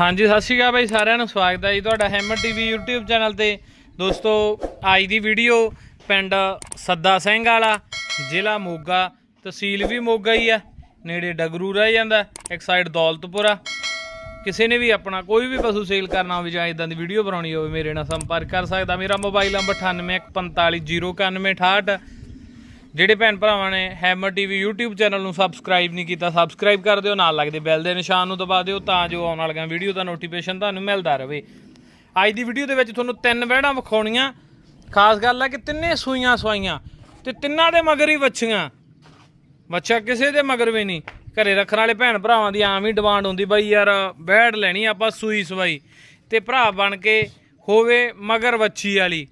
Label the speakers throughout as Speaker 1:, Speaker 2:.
Speaker 1: ਹਾਂਜੀ, ਸਤਿ ਸ਼੍ਰੀ ਅਕਾਲ ਬਾਈ ਸਾਰਿਆਂ ਨੂੰ, ਸਵਾਗਤ ਹੈ ਜੀ ਤੁਹਾਡਾ ਹੈਮਰ ਟੀਵੀ YouTube ਚੈਨਲ ਤੇ। ਦੋਸਤੋ, ਅੱਜ ਦੀ ਵੀਡੀਓ ਪਿੰਡ ਸੱਦਾ ਸਿੰਘ ਵਾਲਾ, ਜ਼ਿਲ੍ਹਾ ਮੋਗਾ, ਤਹਿਸੀਲ ਵੀ ਮੋਗਾ ਹੀ ਆ। ਨੇੜੇ ਡਗਰੂ ਰਹਿ ਜਾਂਦਾ, ਇੱਕ ਸਾਈਡ ਦੌਲਤਪੁਰਾ ਕਿਸੇ ਨੇ ਵੀ ਆਪਣਾ ਕੋਈ ਵੀ ਪਸ਼ੂ ਸੇਲ ਕਰਨਾ ਹੋਵੇ ਜਾਂ ਇਦਾਂ ਦੀ ਵੀਡੀਓ ਬਣਾਉਣੀ ਹੋਵੇ, ਮੇਰੇ ਨਾਲ ਸੰਪਰਕ ਕਰ ਸਕਦਾ। ਮੇਰਾ ਮੋਬਾਈਲ ਨੰਬਰ 9815409168 ਜਿਹੜੇ ਭੈਣ ਭਰਾਵਾਂ ਨੇ ਹੈਮਰ ਟੀਵੀ YouTube ਚੈਨਲ ਨੂੰ ਸਬਸਕ੍ਰਾਈਬ ਨਹੀਂ ਕੀਤਾ ਸਬਸਕ੍ਰਾਈਬ ਕਰ ਦਿਓ, ਨਾਲ ਲੱਗਦੇ ਬੈਲ ਦੇ ਨਿਸ਼ਾਨ ਨੂੰ ਦਬਾ ਦਿਓ ਤਾਂ ਜੋ ਆਉਣ ਵਾਲੀਆਂ ਵੀਡੀਓ ਦਾ ਨੋਟੀਫਿਕੇਸ਼ਨ ਤੁਹਾਨੂੰ ਮਿਲਦਾ ਰਹੇ। ਅੱਜ ਦੀ ਵੀਡੀਓ ਦੇ ਵਿੱਚ ਤੁਹਾਨੂੰ ਤਿੰਨ ਵਹਿੜਾਂ ਵਿਖਾਉਣੀਆਂ। ਖਾਸ ਗੱਲ ਹੈ ਕਿ ਤਿੰਨੇ ਸੂਈਆਂ ਸਵਾਈਆਂ ਤੇ ਤਿੰਨਾਂ ਦੇ ਮਗਰ ਹੀ ਵੱਛੀਆਂ। ਬੱਚਾ ਕਿਸੇ ਦੇ ਮਗਰ ਵੀ ਨਹੀਂ। ਘਰੇ ਰੱਖਣ ਵਾਲੇ ਭੈਣ ਭਰਾਵਾਂ ਦੀ ਆਮ ਹੀ ਡਿਮਾਂਡ ਹੁੰਦੀ, ਬਾਈ ਯਾਰ ਬੈੜ ਲੈਣੀ, ਆਪਾਂ ਸੂਈ ਸਵਾਈ। ਤੇ ਭਰਾ ਬਣ ਕੇ ਹੋਵੇ ਮਗਰ ਵੱਛੀ ਵਾਲੀ।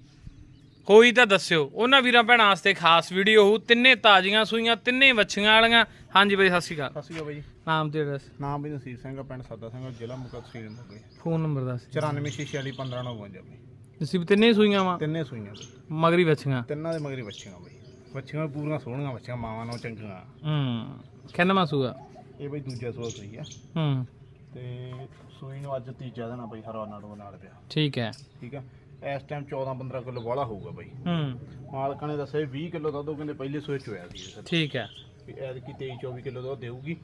Speaker 1: ਕੋਈ ਤਾਂ ਦੱਸਿਓ। ਉਹਨਾਂ ਵੀਰਾਂ ਭੈਣਾਂ ਵਾਸਤੇ ਖਾਸ ਵੀਡੀਓ ਹੋਊ। ਤਿੰਨੇ ਤਾਜ਼ੀਆਂ ਸੂਈਆਂ ਤਿੰਨੇ ਵੱਛੀਆਂ ਵਾਲੀਆਂ। ਹਾਂਜੀ ਬਾਈ ਸਤਿ ਸ਼੍ਰੀ ਅਕਾਲ।
Speaker 2: ਸਤਿ ਸ਼੍ਰੀ ਅਕਾਲ ਬਾਈ।
Speaker 1: ਨਾਮ ਤੇ ਐਡਰੈਸ
Speaker 2: ਨਾਮ ਵੀ ਨਸੀਬ ਸਿੰਘ ਆ ਪਿੰਡ ਸਾਦਾ ਸਿੰਘ ਆ, ਜ਼ਿਲ੍ਹਾ ਮੁਕਤ ਤਹਿਸੀਲ ਮੁਕਤ
Speaker 1: ਫੋਨ ਨੰਬਰ ਦੱਸ।
Speaker 2: 9446159952 ਬਾਈ।
Speaker 1: ਨਸੀਬ ਤਿੰਨੇ ਸੂਈਆਂ ਵਾ?
Speaker 2: ਤਿੰਨੇ ਸੂਈਆਂ ਬਾਈ।
Speaker 1: ਮਗਰੀ ਵੱਛੀਆਂ।
Speaker 2: ਤਿੰਨਾਂ ਦੇ ਮਗਰੀ ਬੱਚੀਆਂ ਬਾਈ। ਬੱਚੀਆਂ ਪੂਰੀਆਂ ਸੋਹਣੀਆਂ ਬੱਚੀਆਂ ਮਾਵਾਂ ਨਾਲ ਚੰਗੀਆਂ।
Speaker 1: ਹੂੰ। ਕਹਿੰਦਾ ਸੂਆ?
Speaker 2: ਇਹ ਬਾਈ ਦੂਜਾ ਸੂਆ ਸੂਈ ਆ।
Speaker 1: ਹੂੰ।
Speaker 2: ਤੇ ਸੂਈ ਨੂੰ ਅੱਜ ਤੀਜਾ ਦਿਨ ਆ ਬਾਈ ਹਰਵਾ ਨਾੜੋ ਨਾਲ ਪਿਆ।
Speaker 1: ਠੀਕ ਹੈ।
Speaker 2: ਠੀਕ ਆ। ਇਸ ਟਾਈਮ 14 15 ਕਿਲੋ ਵਾਲਾ ਹੋਊਗਾ ਬਾਈ।
Speaker 1: ਹੂੰ।
Speaker 2: ਮਾਲਕਾਂ ਨੇ ਦੱਸਿਆ 20 ਕਿਲੋ ਦੁੱਧ ਉਹ ਕਹਿੰਦੇ ਪਹਿਲੇ ਸੂਏ ਚ ਹੋਇਆ ਸੀ
Speaker 1: ਠੀਕ ਹੈ।
Speaker 2: ਐਤਕੀ 23 24 ਕਿਲੋ ਦੁੱਧ ਦੇਊਗੀ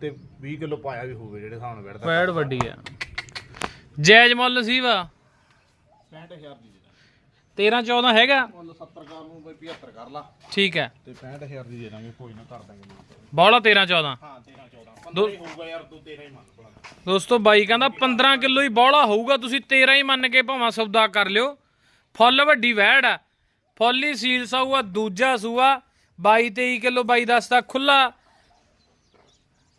Speaker 2: ਤੇ 20 ਕਿਲੋ ਪਾਇਆ ਵੀ ਹੋਊਗਾ ਜਿਹੜੇ ਨਾਲ ਵੜਦਾ
Speaker 1: ਪੈੜ ਵੱਡੀ ਆ। ਜਾਇਜ਼ ਮੁੱਲ ਨਸੀਬ
Speaker 2: 65000 ਦੀ ਦੇ
Speaker 1: 13 14 ਹੈਗਾ।
Speaker 2: ਮੁੱਲ 70 ਕਰ ਨੂੰ ਬਾਈ 75 ਕਰ ਲਾ।
Speaker 1: ਠੀਕ ਹੈ।
Speaker 2: ਤੇ 65000 ਦੀ ਦੇ ਦਾਂਗੇ ਕੋਈ ਨਾ ਕਰ ਦਾਂਗੇ
Speaker 1: ਬੌਲਾ 13 14
Speaker 2: ਹਾਂ 13 14 15 ਹੀ ਹੋਊਗਾ ਯਾਰ ਤੂੰ 13 ਹੀ ਮੰਨ ਭਲਾ।
Speaker 1: ਦੋਸਤੋ ਬਾਈ ਕਹਿੰਦਾ 15 ਕਿਲੋ ਹੀ ਬੌਲਾ ਹੋਊਗਾ ਤੁਸੀਂ 13 ਹੀ ਮੰਨ ਕੇ ਭਾਵੇਂ ਸੌਦਾ ਕਰ ਲਿਓ। ਫੁੱਲ ਵੱਡੀ ਵਹਿੜ ਆ। ਫੁੱਲ ਹੀ ਸੀਲ ਸੂਆ ਦੂਜਾ ਸੂਆ 22 23 ਕਿਲੋ ਬਾਈ ਦੱਸਦਾ ਖੁੱਲਾ।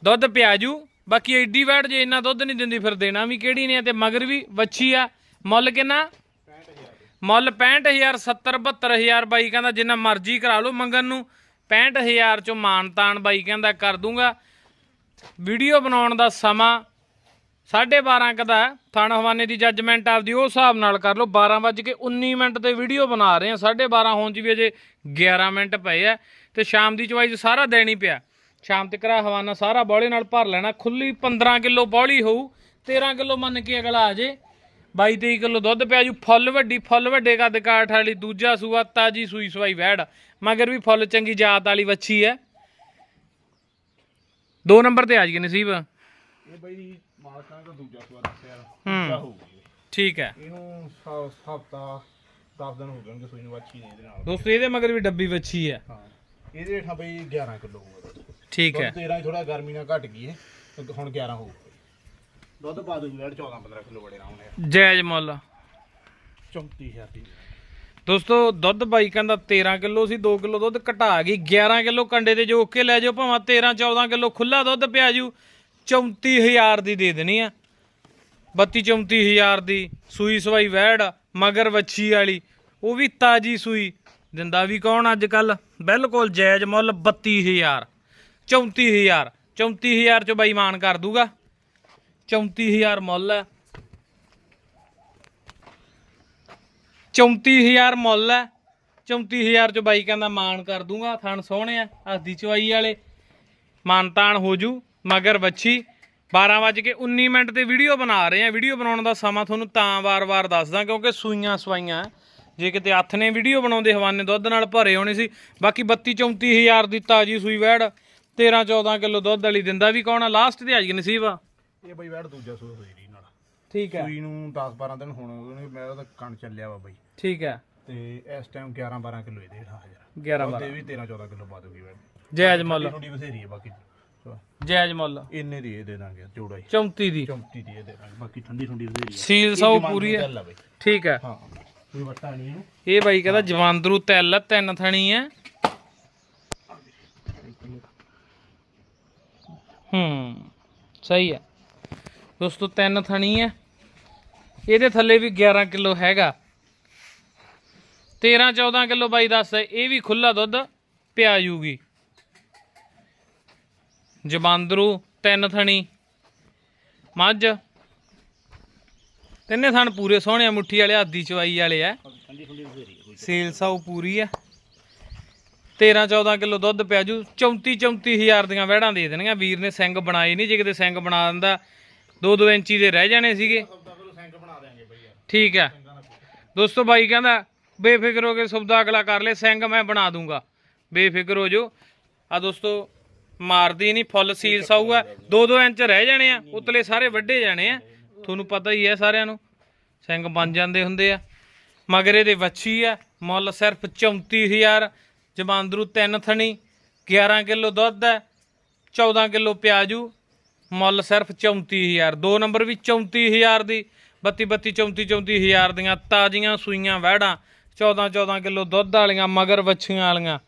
Speaker 1: ਦੁੱਧ ਪਿਆਜੂ। ਬਾਕੀ ਐਡੀ ਵਹਿੜ ਜੇ ਇੰਨਾ ਦੁੱਧ ਨਹੀਂ ਦਿੰਦੀ ਫਿਰ ਦੇਣਾ ਵੀ ਕਿਹੜੀ ਨੇ ਤੇ ਮਗਰ ਵੀ ਵੱਛੀ ਆ। ਮੁੱਲ ਕਿੰਨਾ?
Speaker 2: 65000
Speaker 1: ਮੁੱਲ 65000 70 72000 ਬਾਈ ਕਹਿੰਦਾ ਜਿੰਨਾ ਮਰਜ਼ੀ ਕਰਾ ਲਓ ਮੰਗਣ ਨੂੰ। 65000 ਚੋਂ ਮਾਨਤਾਨ ਬਾਈ ਕਹਿੰਦਾ ਕਰ ਦੂੰਗਾ। ਵੀਡੀਓ ਬਣਾਉਣ ਦਾ ਸਮਾਂ 12:30 ਕ ਦਾ ਹੈ। ਥਾਣਾ ਹਵਾਨੇ ਦੀ ਜੱਜਮੈਂਟ ਆਪਦੀ ਉਹ ਹਿਸਾਬ ਨਾਲ ਕਰ ਲਓ 12:19 ਮਿੰਟ ਤੇ ਵੀਡੀਓ ਬਣਾ ਰਹੇ ਹਾਂ। 12:30 ਹੋਣ ਚ ਵੀ ਅਜੇ 11 ਮਿੰਟ ਪਏ ਆ ਤੇ ਸ਼ਾਮ ਦੀ ਚਵਾਈ ਸਾਰਾ ਦੇਣੀ ਪਿਆ। ਸ਼ਾਮ ਤੱਕ ਰਾ ਹਵਾਨਾ ਸਾਰਾ ਬੌਲੇ ਨਾਲ ਭਰ ਲੈਣਾ। ਖੁੱਲੀ 15 ਕਿਲੋ ਬੌਲੀ ਹੋਊ 13 ਕਿਲੋ ਮੰਨ ਕੇ ਅਗਲਾ ਆ ਜੇ। 22 23 ਕਿਲੋ ਦੁੱਧ ਪਿਆ ਜੂ ਫੁੱਲ ਵੱਡੀ ਫੁੱਲ ਵੱਡੇ ਕੱਦ ਕਾਠ ਵਾਲੀ ਦੂਜਾ ਸੂਆ ਤਾਜੀ ਸੂਈ ਸਵਾਈ ਵੈੜ। ਮਗਰ ਵੀ ਫੁੱਲ ਚੰਗੀ ਜਾਤ ਵਾਲੀ ਵੱਛੀ ਹੈ ਦੋ ਨੰਬਰ ਤੇ ਆ ਜੀ ਨਸੀਬ
Speaker 2: ਇਹ ਬਾਈ ਮਾਲਕਾਂ ਦਾ ਦੂਜਾ ਸੂਆ ਦੱਸਿਆ ਦੂਜਾ ਹੋਊਗਾ।
Speaker 1: ਠੀਕ ਹੈ
Speaker 2: ਇਹਨੂੰ ਹਫਤਾ 10 ਦਿਨ ਹੋ ਜਾਣਗੇ ਸੂਈ ਨੂੰ ਵਾਚੀ ਨੇ ਇਹਦੇ ਨਾਲ।
Speaker 1: ਦੋਸਤੋ ਇਹਦੇ ਮਗਰ ਵੀ ਡੱਬੀ ਵੱਛੀ ਹੈ
Speaker 2: ਹਾਂ ਇਹਦੇ ਹੇਠਾਂ ਬਈ 11 ਕਿਲੋ ਹੋਊਗਾ
Speaker 1: ਠੀਕ ਹੈ
Speaker 2: 13 ਹੀ ਥੋੜਾ ਗਰਮੀ ਨਾਲ ਘਟ ਗਈ ਹੈ ਹੁਣ 11 ਹੋਊਗਾ। ਦੁੱਧ ਪਾ ਦੂਗੀ ਯਾਰ 14 15 ਕਿਲੋ ਬੜੇ ਰਾਉਣੇ ਆ
Speaker 1: ਜਾਇਜ਼ ਮੁੱਲ।
Speaker 2: 34000 ਦੀ
Speaker 1: ਦੋਸਤੋ ਦੁੱਧ ਬਾਈ ਕਹਿੰਦਾ 13 ਕਿਲੋ ਸੀ 2 ਕਿਲੋ ਦੁੱਧ ਘਟਾ ਗਈ 11 ਕਿਲੋ ਕੰਡੇ ਤੇ ਜੋਕ ਕੇ ਲੈ ਜਾਓ ਭਾਵੇਂ 13 14 ਕਿਲੋ ਖੁੱਲਾ ਦੁੱਧ ਪਿਆ ਜੂ 34000 ਦੀ ਦੇ ਦੇਣੀ ਆ। 32 34000 ਦੀ ਸੂਈ ਸਵਾਈ ਵੈੜ ਮਗਰ ਵੱਛੀ ਵਾਲੀ ਉਹ ਵੀ ਤਾਜੀ ਸੂਈ ਦਿੰਦਾ ਵੀ ਕੌਣ ਅੱਜ ਕੱਲ ਬਿਲਕੁਲ ਜਾਇਜ਼ ਮੁੱਲ 32000 34000 34000 ਚ ਬਾਈ ਮਾਨ ਕਰ ਦੂਗਾ। 34000 ਮੁੱਲ ਹੈ। 34000 ਮੁੱਲ ਹੈ। 34000 ਚ ਬਾਈ ਕਹਿੰਦਾ ਮਾਨ ਕਰ ਦੂੰਗਾ, ਥਣ ਸੋਹਣੇ ਆ ਹੱਦੀ ਚਵਾਈ ਵਾਲੇ। ਮਾਨਤਾਨ ਹੋ ਜੂ, ਮਗਰ ਬੱਚੀ 12 ਵੱਜ ਕੇ 19 ਮਿੰਟ ਤੇ ਵੀਡੀਓ ਬਣਾ ਰਹੇ ਆ। ਵੀਡੀਓ ਬਣਾਉਣ ਦਾ ਸਮਾਂ ਤੁਹਾਨੂੰ ਤਾਂ ਵਾਰ-ਵਾਰ ਦੱਸਦਾ, ਕਿਉਂਕਿ ਸੂਈਆਂ ਸਵਾਈਆਂ ਜੇ ਕਿਤੇ ਹੱਥ ਨੇ ਵੀਡੀਓ ਬਣਾਉਂਦੇ, ਹਵਾਨੇ ਦੁੱਧ ਨਾਲ ਭਰੇ ਹੋਣੇ ਸੀ। ਬਾਕੀ 32 34000 ਦੀ ਤਾਜੀ ਸੂਈ ਵੈੜ। 13 14 ਕਿਲੋ ਦੁੱਧ ਵਾਲੀ ਦਿੰਦਾ ਵੀ ਕੌਣ ਆ? ਲਾਸਟ ਤੇ ਆ ਜੀ ਨਸੀਬ ਆ
Speaker 2: ਇਹ ਬਈ ਵੈੜ ਦੂਜਾ ਸੂਆ ਹੋਈ ਰਹੀ ਨਾਲ।
Speaker 1: ਠੀਕ ਹੈ।
Speaker 2: ਸੂਈ ਨੂੰ 10 12 ਦਿਨ ਹੋਣ ਉਹਨੇ ਮੇਰਾ ਤਾਂ ਕਣ ਚੱਲਿਆ ਵਾ ਬਈ।
Speaker 1: ਠੀਕ ਹੈ।
Speaker 2: ਤੇ ਇਸ ਟਾਈਮ 11 12 ਕਿਲੋ ਇਹਦੇ ਹੇਠਾਂ ਹਾਜ਼ਰ
Speaker 1: 11
Speaker 2: ਉਹਦੇ ਵੀ 13 14 ਕਿਲੋ ਪਾ ਦੂਗੀ ਵੈੜ।
Speaker 1: ਜਾਇਜ਼ ਮੁੱਲ।
Speaker 2: ਥੋੜੀ ਬਥੇਰੀ ਹੈ ਬਾਕੀ
Speaker 1: ਜਾਇਜ਼ ਮੁੱਲ।
Speaker 2: ਇੰਨੇ ਦੀ ਇਹ ਦੇ ਦਾਂਗੇ ਜੋੜਾ ਹੀ।
Speaker 1: 34 ਦੀ।
Speaker 2: 34 ਦੀ ਇਹ ਦੇ ਦਾਂਗੇ। ਬਾਕੀ ਠੰਡੀ ਠੰਡੀ ਬਥੇਰੀ ਹੈ
Speaker 1: ਸੀਲ ਸੌ ਪੂਰੀ ਹੈ। ਠੀਕ ਹੈ।
Speaker 2: ਹਾਂ। ਕੋਈ ਵੱਟਾ ਨਹੀਂ ਇਹਨੂੰ।
Speaker 1: ਇਹ ਬਾਈ ਕਹਿੰਦਾ ਜਵਾਂਦਰੂ ਤਿਲ ਤਿੰਨ ਥਣੀ ਹੈ। ਹੂੰ। ਸਹੀ ਹੈ। ਦੋਸਤੋ, ਤਿੰਨ ਥਣੀ ਹੈ। ਇਹਦੇ ਥੱਲੇ ਵੀ 11 ਕਿਲੋ ਹੈਗਾ। 13 14 ਕਿਲੋ ਬਾਈ ਦੱਸਦਾ ਇਹ ਵੀ ਖੁੱਲਾ ਦੁੱਧ ਪਿਆ ਜੂਗੀ। ਜਬਾਂਦਰੂ ਤਿੰਨ ਥਣੀ। ਮੱਝ। ਤਿੰਨੇ ਥਣ ਪੂਰੇ ਸੋਹਣੇ ਆ, ਮੁੱਠੀ ਵਾਲੇ ਆਦੀ ਚਵਾਈ ਵਾਲੇ ਆ।
Speaker 2: ਹੈ
Speaker 1: ਸੇਲ ਸਾਊ ਪੂਰੀ ਆ। 13 14 ਕਿਲੋ ਦੁੱਧ ਪਿਆ ਜੂ। 34 34000 ਦੀਆਂ ਵਹਿੜਾਂ ਦੇ ਦੇਣੀਆਂ ਵੀਰ ਨੇ ਸਿੰਘ ਬਣਾਏ ਨਹੀਂ ਜੇ ਕਿਤੇ ਸਿੰਘ ਬਣਾ ਦਿੰਦਾ 2-2 ਇੰਚੀ ਦੇ ਰਹਿ ਜਾਣੇ ਸੀਗੇ। ਠੀਕ ਹੈ। ਦੋਸਤੋ ਬਾਈ ਕਹਿੰਦਾ, ਬੇਫਿਕਰ ਹੋ ਕੇ ਸੌਦਾ ਅਗਲਾ ਕਰ ਲੈ, ਸਿੰਘ ਮੈਂ ਬਣਾ ਦੂੰਗਾ। ਬੇਫਿਕਰ ਹੋ ਜੋ ਆ ਦੋਸਤੋ, ਮਾਰਦੀ ਨਹੀਂ, ਫੁੱਲ ਸੀਲ ਸਾਊਗਾ। 2-2 ਇੰਚ ਰਹਿ ਜਾਣੇ ਆ, ਉਤਲੇ ਸਾਰੇ ਵੱਡੇ ਜਾਣੇ ਆ। ਤੁਹਾਨੂੰ ਪਤਾ ਹੀ ਹੈ ਸਾਰਿਆਂ ਨੂੰ। ਸਿੰਘ ਬਣ ਜਾਂਦੇ ਹੁੰਦੇ ਆ। ਮਗਰ ਇਹਦੇ ਵੱਛੀ ਆ, ਮੁੱਲ ਸਿਰਫ 34000 ਜਮਾਂਦਰੂ ਤਿੰਨ ਥਣੀ 11 ਕਿਲੋ ਦੁੱਧ ਹੈ 14 ਕਿਲੋ ਪਿਆਜੂ। ਮੁੱਲ ਸਿਰਫ 34000 ਦੋ ਨੰਬਰ ਵੀ 34000 ਦੀ 32 32 34 34000 ਦੀਆਂ ਤਾਜ਼ੀਆਂ ਸੂਈਆਂ ਵਹਿੜਾਂ 14 14 ਕਿਲੋ ਦੁੱਧ ਵਾਲੀਆਂ, ਮਗਰ ਵੱਛੀਆਂ ਵਾਲੀਆਂ।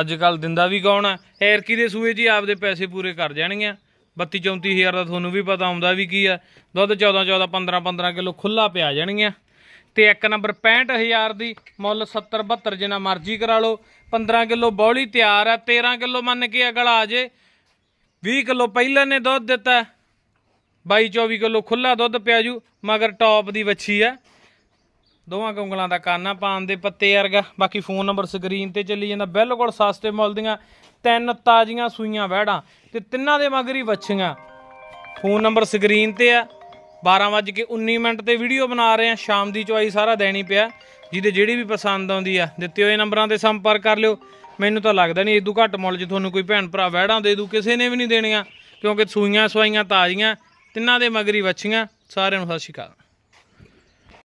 Speaker 1: ਅੱਜ ਕੱਲ ਦਿੰਦਾ ਵੀ ਕੌਣ ਆ? ਐਰਕੀ ਦੇ ਸੂਏ 'ਚ ਹੀ ਆਪਦੇ ਪੈਸੇ ਪੂਰੇ ਕਰ ਜਾਣਗੀਆਂ। 32 34000 ਦਾ ਤੁਹਾਨੂੰ ਵੀ ਪਤਾ ਆਉਂਦਾ ਵੀ ਕੀ ਆ। ਦੁੱਧ 14 14 15 15 ਕਿਲੋ ਖੁੱਲਾ ਪਿਆ ਜਾਣਗੀਆਂ। ਤੇ ਇੱਕ ਨੰਬਰ 65000 ਦੀ ਮੁੱਲ 70 72 ਜਿੰਨਾ ਮਰਜ਼ੀ ਕਰਾ ਲਓ। 15 ਕਿਲੋ ਬੌਲੀ ਤਿਆਰ ਹੈ 13 ਕਿਲੋ ਮੰਨ ਕੇ ਅਗਲਾ ਆ ਜੇ। 20 ਕਿਲੋ ਪਹਿਲਾਂ ਨੇ ਦੁੱਧ ਦਿੱਤਾ 22 24 ਕਿਲੋ ਖੁੱਲਾ ਦੁੱਧ ਪਿਆ ਜੂ, ਮਗਰ ਟੌਪ ਦੀ ਵੱਛੀ ਆ ਦੋਵਾਂ ਕੰਗਲਾਂ ਦਾ ਕਾਨਾ ਪਾਣ ਦੇ ਪੱਤੇ ਵਰਗਾ। ਬਾਕੀ ਫੋਨ ਨੰਬਰ ਸਕਰੀਨ ਤੇ ਚੱਲੀ ਜਾਂਦਾ, ਬਿਲਕੁਲ ਸਸਤੇ ਮੁੱਲ ਦੀਆਂ ਤਿੰਨ ਤਾਜ਼ੀਆਂ ਸੂਈਆਂ ਵਹਿੜਾਂ ਤੇ ਤਿੰਨਾਂ ਦੇ ਮਗਰ ਹੀ ਵੱਛੀਆਂ। ਫੋਨ ਨੰਬਰ ਸਕਰੀਨ ਤੇ ਆ 12:19 ਮਿੰਟ ਤੇ ਵੀਡੀਓ ਬਣਾ ਰਹੇ ਆ ਸ਼ਾਮ ਦੀ ਚੁਆਈ ਸਾਰਾ ਦੇਣੀ ਪਿਆ। ਜਿਹਦੇ ਜਿਹੜੀ ਵੀ ਪਸੰਦ ਆਉਂਦੀ ਆ, ਦਿੱਤੇ ਹੋਏ ਨੰਬਰਾਂ ਤੇ ਸੰਪਰਕ ਕਰ ਲਿਓ। ਮੈਨੂੰ ਤਾਂ ਲੱਗਦਾ ਨਹੀਂ ਇਦੋਂ ਘੱਟ ਮੁੱਲ 'ਚ ਤੁਹਾਨੂੰ ਕੋਈ ਭੈਣ ਭਰਾ ਵਹਿੜਾਂ ਦੇ ਦੂ, ਕਿਸੇ ਨੇ ਵੀ ਨਹੀਂ ਦੇਣੀਆਂ, ਕਿਉਂਕਿ ਸੂਈਆਂ ਸਵਾਈਆਂ ਤਾਜ਼ੀਆਂ, ਤਿੰਨਾਂ ਦੇ ਮਗਰੀ ਵੱਛੀਆਂ, ਸਾਰਿਆਂ ਨੂੰ ਸਤਿ ਸ਼੍ਰੀ ਅਕਾਲ।